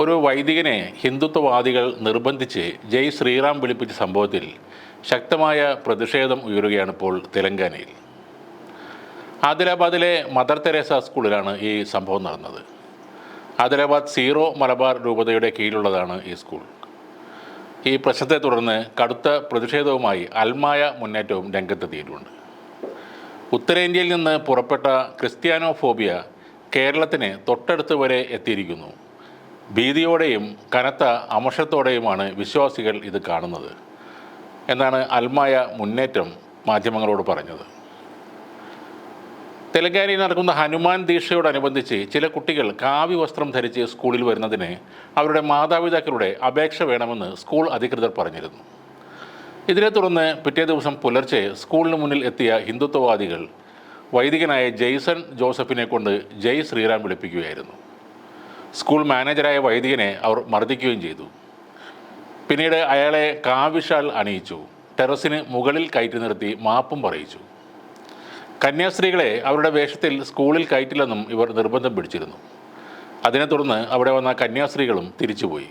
ഒരു വൈദികനെ ഹിന്ദുത്വവാദികൾ നിർബന്ധിച്ച് ജയ് ശ്രീറാം വിളിപ്പിച്ച സംഭവത്തിൽ ശക്തമായ പ്രതിഷേധം ഉയരുകയാണ് ഇപ്പോൾ തെലങ്കാനയിൽ. ആദിലാബാദിലെ മദർ തെരേസ സ്കൂളിലാണ് ഈ സംഭവം നടന്നത്. ആദിലാബാദ് സീറോ മലബാർ രൂപതയുടെ കീഴിലുള്ളതാണ് ഈ സ്കൂൾ. ഈ പ്രശ്നത്തെ തുടർന്ന് കടുത്ത പ്രതിഷേധവുമായി അൽമായ മുന്നേറ്റവും രംഗത്തെത്തിയിട്ടുണ്ട്. ഉത്തരേന്ത്യയിൽ നിന്ന് പുറപ്പെട്ട ക്രിസ്ത്യാനോ ഫോബിയ കേരളത്തിന് തൊട്ടടുത്ത് വരെ എത്തിയിരിക്കുന്നു. ഭീതിയോടെയും കനത്ത അമർഷത്തോടെയുമാണ് വിശ്വാസികൾ ഇത് കാണുന്നത് എന്നാണ് അൽമായ മുന്നേറ്റം മാധ്യമങ്ങളോട് പറഞ്ഞത്. തെലങ്കാനയിൽ നടക്കുന്ന ഹനുമാൻ ദീക്ഷയോടനുബന്ധിച്ച് ചില കുട്ടികൾ കാവി വസ്ത്രം ധരിച്ച് സ്കൂളിൽ വരുന്നതിന് അവരുടെ മാതാപിതാക്കളുടെ അപേക്ഷ വേണമെന്ന് സ്കൂൾ അധികൃതർ പറഞ്ഞിരുന്നു. ഇതിനെ തുടർന്ന് പിറ്റേ ദിവസം പുലർച്ചെ സ്കൂളിന് മുന്നിൽ എത്തിയ ഹിന്ദുത്വവാദികൾ വൈദികനായ ജെയ്സൺ ജോസഫിനെ കൊണ്ട് ജയ് ശ്രീറാം വിളിപ്പിക്കുകയായിരുന്നു. സ്കൂൾ മാനേജരായ വൈദികനെ അവർ മർദ്ദിക്കുകയും ചെയ്തു. പിന്നീട് അയാളെ കാവിഷാൽ അണിയിച്ചു. ടെറസിന് മുകളിൽ കയറ്റി നിർത്തി മാപ്പും പറയിച്ചു. കന്യാസ്ത്രീകളെ അവരുടെ വേഷത്തിൽ സ്കൂളിൽ കയറ്റില്ലെന്നും ഇവർ നിർബന്ധം പിടിച്ചിരുന്നു. അതിനെ തുടർന്ന് അവിടെ വന്ന കന്യാസ്ത്രീകളും തിരിച്ചുപോയി.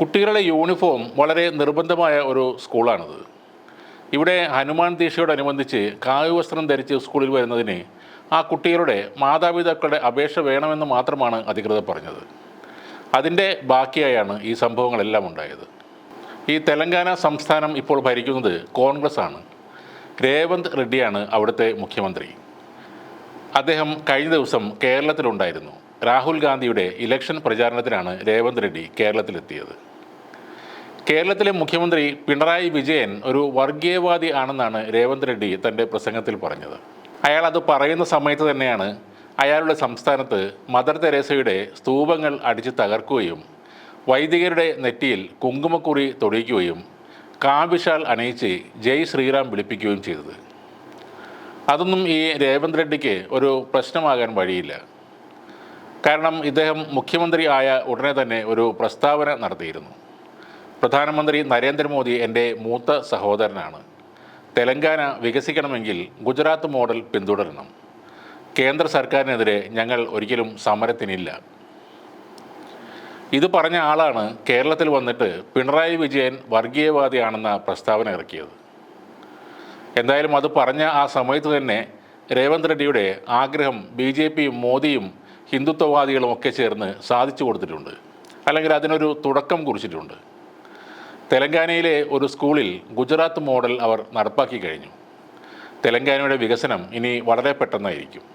കുട്ടികളുടെ യൂണിഫോം വളരെ നിർബന്ധമായ ഒരു സ്കൂളാണിത്. ഇവിടെ ഹനുമാൻ ദീക്ഷയോടനുബന്ധിച്ച് കാവ്യവസ്ത്രം ധരിച്ച് സ്കൂളിൽ വരുന്നതിന് ആ കുട്ടികളുടെ മാതാപിതാക്കളുടെ അപേക്ഷ വേണമെന്ന് മാത്രമാണ് അധികൃതർ പറഞ്ഞത്. അതിന്റെ ബാക്കിയായാണ് ഈ സംഭവങ്ങളെല്ലാം ഉണ്ടായത്. ഈ തെലങ്കാന സംസ്ഥാനം ഇപ്പോൾ ഭരിക്കുന്നത് കോൺഗ്രസ് ആണ് രേവന്ത് റെഡ്ഡിയാണ് അവിടുത്തെ മുഖ്യമന്ത്രി. അദ്ദേഹം കഴിഞ്ഞ ദിവസം കേരളത്തിലുണ്ടായിരുന്നു. രാഹുൽ ഗാന്ധിയുടെ ഇലക്ഷൻ പ്രചാരണത്തിനാണ് രേവന്ത് റെഡ്ഡി കേരളത്തിലെത്തിയത്. കേരളത്തിലെ മുഖ്യമന്ത്രി പിണറായി വിജയൻ ഒരു വർഗീയവാദി ആണെന്നാണ് രേവന്ത് റെഡ്ഡി തന്റെ പ്രസംഗത്തിൽ പറഞ്ഞത്. അയാൾ അത് പറയുന്ന സമയത്ത് തന്നെയാണ് അയാളുടെ സംസ്ഥാനത്ത് മദർ തെരേസയുടെ സ്തൂപങ്ങൾ അടിച്ച് തകർക്കുകയും വൈദികരുടെ നെറ്റിയിൽ കുങ്കുമക്കുറി തൊടിയിക്കുകയും കാവിഷാൽ അണയിച്ച് ജയ് ശ്രീറാം വിളിപ്പിക്കുകയും ചെയ്തത്. അതൊന്നും ഈ രേവന്ത് റെഡ്ഡിക്ക് ഒരു പ്രശ്നമാകാൻ വഴിയില്ല. കാരണം ഇദ്ദേഹം മുഖ്യമന്ത്രി ആയ ഉടനെ തന്നെ ഒരു പ്രസ്താവന നടത്തിയിരുന്നു. പ്രധാനമന്ത്രി നരേന്ദ്രമോദി എന്റെ മൂത്ത സഹോദരനാണ്. തെലങ്കാന വികസിക്കണമെങ്കിൽ ഗുജറാത്ത് മോഡൽ പിന്തുടരണം. കേന്ദ്ര സർക്കാരിനെതിരെ ഞങ്ങൾ ഒരിക്കലും സമരത്തിനില്ല. ഇത് പറഞ്ഞ ആളാണ് കേരളത്തിൽ വന്നിട്ട് പിണറായി വിജയൻ വർഗീയവാദിയാണെന്ന പ്രസ്താവന ഇറക്കിയത്. എന്തായാലും അത് പറഞ്ഞ ആ സമയത്ത് തന്നെ രേവന്ത് റെഡ്ഡിയുടെ ആഗ്രഹം ബി ജെ പിയും മോദിയും ഹിന്ദുത്വവാദികളും ഒക്കെ ചേർന്ന് സാധിച്ചു കൊടുത്തിട്ടുണ്ട്. അല്ലെങ്കിൽ അതിനൊരു തുടക്കം കുറിച്ചിട്ടുണ്ട്. തെലങ്കാനയിലെ ഒരു സ്കൂളിൽ ഗുജറാത്ത് മോഡൽ അവർ നടപ്പാക്കി കഴിഞ്ഞു. തെലങ്കാനയുടെ വികസനം ഇനി വളരെ പെട്ടെന്നായിരിക്കും.